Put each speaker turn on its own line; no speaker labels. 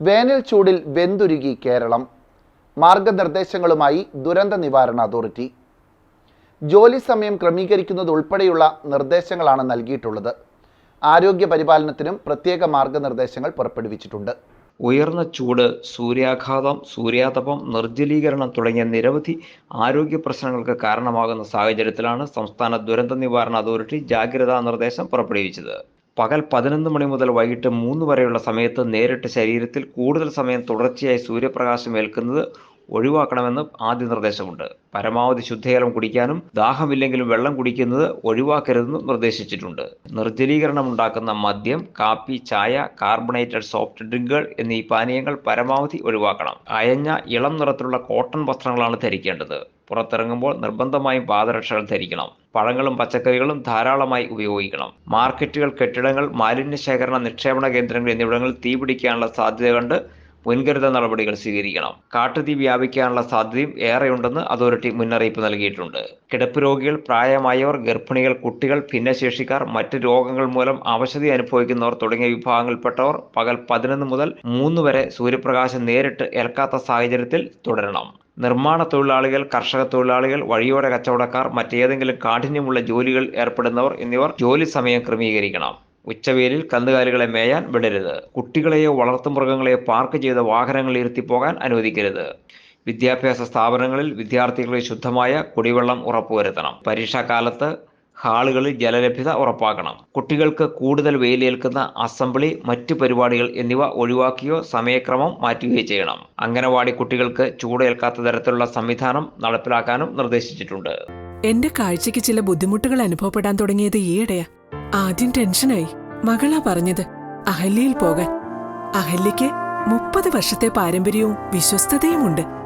വേനൽ ചൂടിൽ വെന്തുരുകി കേരളം. മാർഗനിർദ്ദേശങ്ങളുമായി ദുരന്ത നിവാരണ അതോറിറ്റി. ജോലി സമയം ക്രമീകരിക്കുന്നത് ഉൾപ്പെടെയുള്ള നിർദ്ദേശങ്ങളാണ് നൽകിയിട്ടുള്ളത്. ആരോഗ്യ പരിപാലനത്തിനും പ്രത്യേക മാർഗനിർദ്ദേശങ്ങൾ പുറപ്പെടുവിച്ചിട്ടുണ്ട്.
ഉയർന്ന ചൂട് സൂര്യാഘാതം സൂര്യാതപം നിർജലീകരണം തുടങ്ങിയ നിരവധി ആരോഗ്യ പ്രശ്നങ്ങൾക്ക് കാരണമാകുന്ന സാഹചര്യത്തിലാണ് സംസ്ഥാന ദുരന്ത നിവാരണ അതോറിറ്റി ജാഗ്രതാ നിർദ്ദേശം പുറപ്പെടുവിച്ചത്. പകൽ പതിനൊന്ന് മണി മുതൽ വൈകിട്ട് മൂന്ന് വരെയുള്ള സമയത്ത് നേരിട്ട് ശരീരത്തിൽ കൂടുതൽ സമയം തുടർച്ചയായി സൂര്യപ്രകാശം ഏൽക്കുന്നത് ഒഴിവാക്കണമെന്ന് ആദ്യ നിർദ്ദേശമുണ്ട്. പരമാവധി ശുദ്ധജലം കുടിക്കാനും ദാഹമില്ലെങ്കിലും വെള്ളം കുടിക്കുന്നത് ഒഴിവാക്കരുതെന്നും നിർദ്ദേശിച്ചിട്ടുണ്ട്. നിർജലീകരണം ഉണ്ടാക്കുന്ന മദ്യം കാപ്പി ചായ കാർബണേറ്റഡ് സോഫ്റ്റ് ഡ്രിങ്കുകൾ എന്നീ പാനീയങ്ങൾ പരമാവധി ഒഴിവാക്കണം. അയഞ്ഞ ഇളം നിറത്തിലുള്ള കോട്ടൺ വസ്ത്രങ്ങളാണ് ധരിക്കേണ്ടത്. പുറത്തിറങ്ങുമ്പോൾ നിർബന്ധമായും പാദരക്ഷകൾ ധരിക്കണം. പഴങ്ങളും പച്ചക്കറികളും ധാരാളമായി ഉപയോഗിക്കണം. മാർക്കറ്റുകൾ കെട്ടിടങ്ങൾ മാലിന്യ ശേഖരണ നിക്ഷേപണ കേന്ദ്രങ്ങൾ എന്നിവിടങ്ങളിൽ തീപിടിക്കാനുള്ള സാധ്യത കണ്ട് മുൻകരുത നടപടികൾ സ്വീകരിക്കണം. കാട്ടുതീ വ്യാപിക്കാനുള്ള സാധ്യതയും ഏറെയുണ്ടെന്ന് അതോറിറ്റി മുന്നറിയിപ്പ് നൽകിയിട്ടുണ്ട്. കിടപ്പ് രോഗികൾ പ്രായമായവർ ഗർഭിണികൾ കുട്ടികൾ ഭിന്നശേഷിക്കാർ മറ്റ് രോഗങ്ങൾ മൂലം അവശതി അനുഭവിക്കുന്നവർ തുടങ്ങിയ വിഭാഗങ്ങളിൽപ്പെട്ടവർ പകൽ പതിനൊന്ന് മുതൽ മൂന്ന് വരെ സൂര്യപ്രകാശം നേരിട്ട് ഏൽക്കാത്ത സാഹചര്യത്തിൽ തുടരണം. നിർമ്മാണ തൊഴിലാളികൾ കർഷക തൊഴിലാളികൾ വഴിയോര കച്ചവടക്കാർ മറ്റേതെങ്കിലും കാഠിന്യമുള്ള ജോലികൾ ഏർപ്പെടുന്നവർ എന്നിവർ ജോലി സമയം ക്രമീകരിക്കണം. ഉച്ചവേലിൽ കന്നുകാലികളെ മേയാൻ വിടരുത്. കുട്ടികളെയോ വളർത്തുമൃഗങ്ങളെയോ പാർക്ക് ചെയ്ത വാഹനങ്ങളിൽ ഇരുത്തി പോകാൻ അനുവദിക്കരുത്. വിദ്യാഭ്യാസ സ്ഥാപനങ്ങളിൽ വിദ്യാർത്ഥികളെ ശുദ്ധമായ കുടിവെള്ളം ഉറപ്പുവരുത്തണം. പരീക്ഷാകാലത്ത് ഹാളുകളിൽ ജലലഭ്യത ഉറപ്പാക്കണം. കുട്ടികൾക്ക് കൂടുതൽ വെയിലേൽക്കുന്ന അസംബ്ലി മറ്റു പരിപാടികൾ എന്നിവ ഒഴിവാക്കിയോ സമയക്രമം മാറ്റുകയോ ചെയ്യണം. അംഗനവാടി കുട്ടികൾക്ക് ചൂടേൽക്കാത്ത തരത്തിലുള്ള സംവിധാനം നടപ്പിലാക്കാനും നിർദ്ദേശിച്ചിട്ടുണ്ട്.
എന്റെ കാഴ്ചയ്ക്ക് ചില ബുദ്ധിമുട്ടുകൾ അനുഭവപ്പെടാൻ തുടങ്ങിയത് ഈയിടെയാ. ആദ്യം ടെൻഷനായി. മകളാ പറഞ്ഞത് അഹല്യയിൽ പോകാൻ. അഹല്യയ്ക്ക് മുപ്പത് വർഷത്തെ പാരമ്പര്യവും വിശ്വസ്തതയുമുണ്ട്.